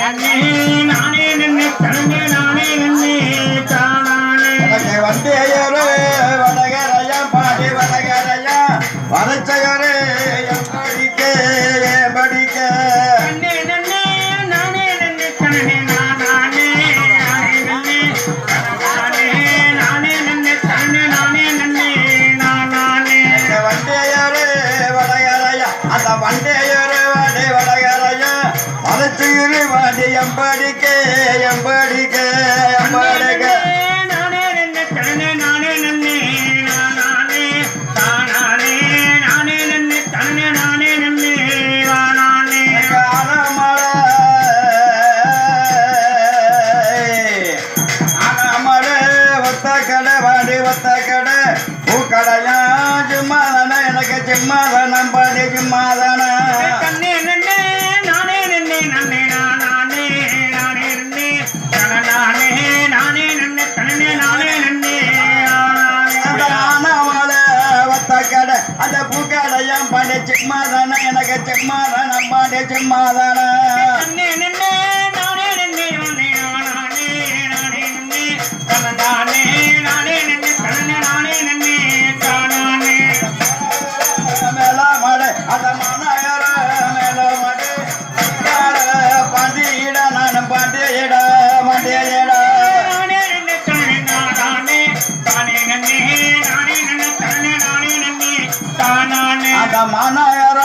கண்ணே நானே நின்று கண்ணே நானே நின்று தானானே வந்து வடகரையா பாடி வடகரையா வரச்சகரே படிக்க படிக்க கண்ணே நன்னே நானே நின்று கண்ணே நானே நானே நன்னே நானே நானே நன்னே கண்ணே நானே நன்னே நானே வண்டையரே வடகரையா அந்த வண்டையோ திருத்துயிரை வாடி எம்படிக்க எம்படிக்க எம்படிக்க கடலாஜு மாதன எனக்கு ஜிம்மாதனம் படி ஜிம்மாதன கண்ணே அம்பாடே செம்மாதானா எனக்கு செம்மாதான் அம்பாடே செம்மாதானா माना यार।